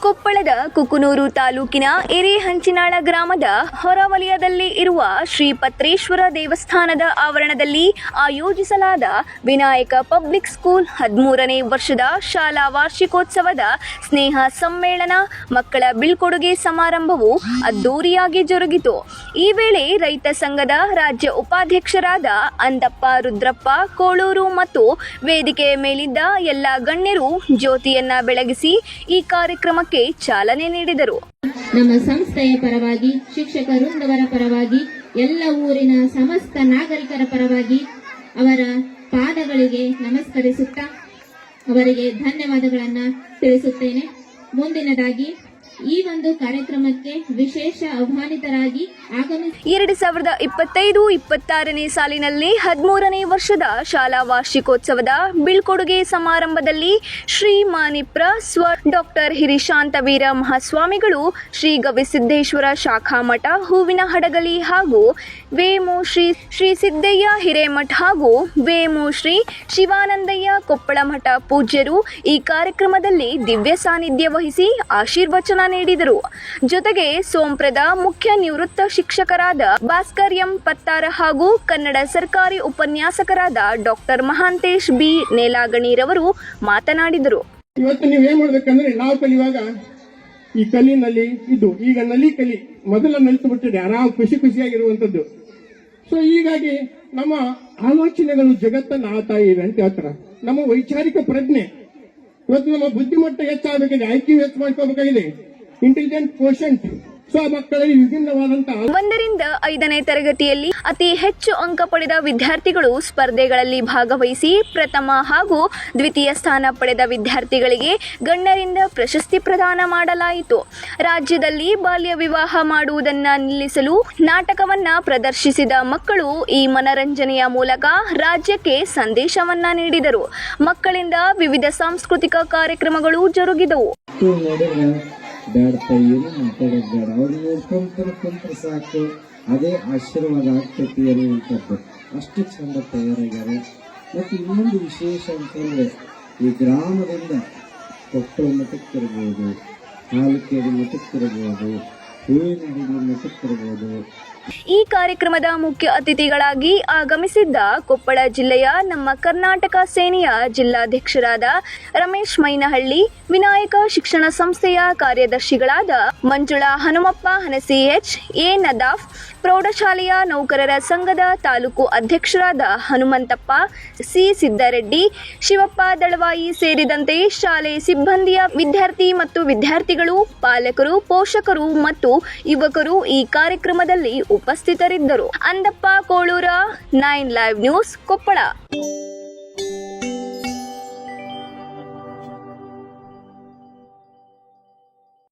ಕೊಪ್ಪಳದ ಕುಕುನೂರು ತಾಲೂಕಿನ ಎರೆಹಂಚಿನಾಳ ಗ್ರಾಮದ ಹೊರವಲಯದಲ್ಲಿ ಇರುವ ಶ್ರೀ ಪತ್ರೇಶ್ವರ ದೇವಸ್ಥಾನದ ಆವರಣದಲ್ಲಿ ಆಯೋಜಿಸಲಾದ ವಿನಾಯಕ ಪಬ್ಲಿಕ್ ಸ್ಕೂಲ್ ಹದಿಮೂರನೇ ವರ್ಷದ ಶಾಲಾ ವಾರ್ಷಿಕೋತ್ಸವದ ಸ್ನೇಹ ಸಮ್ಮೇಳನ ಮಕ್ಕಳ ಬೀಳ್ಕೊಡುಗೆ ಸಮಾರಂಭವು ಅದ್ದೂರಿಯಾಗಿ ಜರುಗಿತು. ಈ ವೇಳೆ ರೈತ ಸಂಘದ ರಾಜ್ಯ ಉಪಾಧ್ಯಕ್ಷರಾದ ಅಂದಪ್ಪ, ರುದ್ರಪ್ಪ, ಕೋಳೂರು ಮತ್ತು ವೇದಿಕೆಯ ಮೇಲಿದ್ದ ಎಲ್ಲ ಗಣ್ಯರು ಜ್ಯೋತಿಯನ್ನ ಬೆಳಗಿಸಿ ಈ ಕಾರ್ಯಕ್ರಮಕ್ಕೆ ಚಾಲನೆ ನೀಡಿದರು. ನಮ್ಮ ಸಂಸ್ಥೆಯ ಪರವಾಗಿ ಶಿಕ್ಷಕ ವೃಂದವರ ಪರವಾಗಿ, ಎಲ್ಲ ಊರಿನ ಸಮಸ್ತ ನಾಗರಿಕರ ಪರವಾಗಿ ಅವರ ಪಾದಗಳಿಗೆ ನಮಸ್ಕರಿಸುತ್ತಾ ಅವರಿಗೆ ಧನ್ಯವಾದಗಳನ್ನು ತಿಳಿಸುತ್ತೇನೆ. ಮುಂದಿನದಾಗಿ ಈ ಒಂದು ಕಾರ್ಯಕ್ರಮಕ್ಕೆ ವಿಶೇಷ ಆಹ್ವಾನಿತರಾಗಿ ಆಗಮಿಸಿ ಎರಡು ಸಾವಿರದ ಇಪ್ಪತ್ತೈದು, ಇಪ್ಪತ್ತಾರನೇ ಸಾಲಿನಲ್ಲಿ ಹದಿಮೂರನೇ ವರ್ಷದ ಶಾಲಾ ವಾರ್ಷಿಕೋತ್ಸವದ ಬೀಳ್ಕೊಡುಗೆ ಸಮಾರಂಭದಲ್ಲಿ ಶ್ರೀ ಮಾನಿಪ್ರ ಸ್ವ ಡಾಕ್ಟರ್ ಹಿರಿಶಾಂತವೀರ ಮಹಾಸ್ವಾಮಿಗಳು ಶ್ರೀ ಗವಿಸಿದ್ದೇಶ್ವರ ಶಾಖಾ ಮಠ ಹೂವಿನ ಹಡಗಲಿ ಹಾಗೂ ವೇಮು ಶ್ರೀ ಶ್ರೀ ಸಿದ್ದಯ್ಯ ಹಿರೇಮಠ ಹಾಗೂ ವೇಮು ಶ್ರೀ ಶಿವಾನಂದಯ್ಯ ಕೊಪ್ಪಳ ಮಠ ಪೂಜ್ಯರು ಈ ಕಾರ್ಯಕ್ರಮದಲ್ಲಿ ದಿವ್ಯ ಸಾನ್ನಿಧ್ಯ ವಹಿಸಿ ಆಶೀರ್ವಚನ ನೀಡಿದರು. ಜೊತೆಗೆ ಸೋಂಪ್ರದ ಮುಖ್ಯ ನಿವೃತ್ತ ಶಿಕ್ಷಕರಾದ ಭಾಸ್ಕರ್ ಎಂ ಪತ್ತಾರ ಹಾಗೂ ಕನ್ನಡ ಸರ್ಕಾರಿ ಉಪನ್ಯಾಸಕರಾದ ಡಾಕ್ಟರ್ ಮಹಾಂತೇಶ್ ಬಿ ನೇಲಾಗಣಿರವರು ಮಾತನಾಡಿದರು. ಇವತ್ತು ನೀವು ಏನ್ ಮಾಡ್ಬೇಕಂದ್ರೆ, ನಾವು ಕಲಿಯುವಾಗ ಈ ಕಲ್ಲಿನಲ್ಲಿ ಇದು, ಈಗ ನಲಿ ಕಲಿ, ಮೊದಲ ನಿಲ್ತು ಬಿಟ್ಟಿದೆ ಆರಾಮ್ ಖುಷಿ ಖುಷಿಯಾಗಿರುವಂತದ್ದು ಸೊ ಹೀಗಾಗಿ ನಮ್ಮ ಆಲೋಚನೆಗಳು ಜಗತ್ತನ್ನ ಆತಾ ಇವೆ ಅಂತ ಹೇಳ್ತಾರ. ನಮ್ಮ ವೈಚಾರಿಕ ಪ್ರಜ್ಞೆ, ಇವತ್ತು ನಮ್ಮ ಬುದ್ಧಿಮಟ್ಟ ಹೆಚ್ಚಾಗಬೇಕಿದೆ ಐಕ್ಯೂ ಕ್ಯೂ ಹೆಚ್ಚು ಮಾಡ್ಕೋಬೇಕಾಗಿದೆ ಇಂಟೆಲಿಜೆಂಟ್ ಕ್ವಶನ್ ಸೊ ಮಕ್ಕಳಲ್ಲಿ ವಿಭಿನ್ನವಾದಂತಹ ಒಂದರಿಂದ ಐದನೇ ತರಗತಿಯಲ್ಲಿ ಅತಿ ಹೆಚ್ಚು ಅಂಕ ಪಡೆದ ವಿದ್ಯಾರ್ಥಿಗಳು ಸ್ಪರ್ಧೆಗಳಲ್ಲಿ ಭಾಗವಹಿಸಿ ಪ್ರಥಮ ಹಾಗೂ ದ್ವಿತೀಯ ಸ್ಥಾನ ಪಡೆದ ವಿದ್ಯಾರ್ಥಿಗಳಿಗೆ ಗಣ್ಯರಿಂದ ಪ್ರಶಸ್ತಿ ಪ್ರದಾನ ಮಾಡಲಾಯಿತು. ರಾಜ್ಯದಲ್ಲಿ ಬಾಲ್ಯ ವಿವಾಹ ಮಾಡುವುದನ್ನು ನಿಲ್ಲಿಸಲು ನಾಟಕವನ್ನ ಪ್ರದರ್ಶಿಸಿದ ಮಕ್ಕಳು ಈ ಮನರಂಜನೆಯ ಮೂಲಕ ರಾಜ್ಯಕ್ಕೆ ಸಂದೇಶವನ್ನ ನೀಡಿದರು. ಮಕ್ಕಳಿಂದ ವಿವಿಧ ಸಾಂಸ್ಕೃತಿಕ ಕಾರ್ಯಕ್ರಮಗಳು ಜರುಗಿದವು. ಬೇಡಪ್ಪ ಏನು ಮಾತಾಡೋದು ಬೇಡ. ಅವ್ರು ನೋಡ್ಕೊಂತಾರೆ ಕುಂತ್ರೆ ಸಾಕು. ಅದೇ ಆಶೀರ್ವಾದ ಆಗ್ತೈತಿ ಅನ್ನುವಂಥದ್ದು. ಅಷ್ಟು ಚಂದ ತಯಾರಾಗ್ಯಾರ. ಮತ್ತು ಇನ್ನೊಂದು ವಿಶೇಷ ಅಂತಂದರೆ ಈ ಗ್ರಾಮದಿಂದ ಕೊಪ್ಪಳ ಮಠಕ್ಕಿರ್ಬೋದು ಕೇಳಿ ಮಠಕ್ಕಿರ್ಬೋದು ಹೂವಿನ ಹಡಗಲಿ ಮಠಕ್ಕಿರ್ಬೋದು ಈ ಕಾರ್ಯಕ್ರಮದ ಮುಖ್ಯ ಅತಿಥಿಗಳಾಗಿ ಆಗಮಿಸಿದ್ದ ಕೊಪ್ಪಳ ಜಿಲ್ಲೆಯ ನಮ್ಮ ಕರ್ನಾಟಕ ಸೇನೆಯ ಜಿಲ್ಲಾಧ್ಯಕ್ಷರಾದ ರಮೇಶ್ ಮೈನಹಳ್ಳಿ, ವಿನಾಯಕ ಶಿಕ್ಷಣ ಸಂಸ್ಥೆಯ ಕಾರ್ಯದರ್ಶಿಗಳಾದ ಮಂಜುಳಾ ಹನುಮಪ್ಪ, ಹನಸಿ ಎಚ್, ಎ ನದಾಫ್, ಪ್ರೌಢಶಾಲೆಯ ನೌಕರರ ಸಂಘದ ತಾಲೂಕು ಅಧ್ಯಕ್ಷರಾದ ಹನುಮಂತಪ್ಪ, ಸಿ ಸಿದ್ದರೆಡ್ಡಿ ಶಿವಪ್ಪ ದಳವಾಯಿ ಸೇರಿದಂತೆ ಶಾಲೆ ಸಿಬ್ಬಂದಿಯ ವಿದ್ಯಾರ್ಥಿ ಮತ್ತು ವಿದ್ಯಾರ್ಥಿಗಳು, ಪಾಲಕರು, ಪೋಷಕರು ಮತ್ತು ಯುವಕರು ಈ ಕಾರ್ಯಕ್ರಮದಲ್ಲಿ ಉಪಸ್ಥಿತರಿದ್ದರು. Andappa Kolur nine live news Koppal.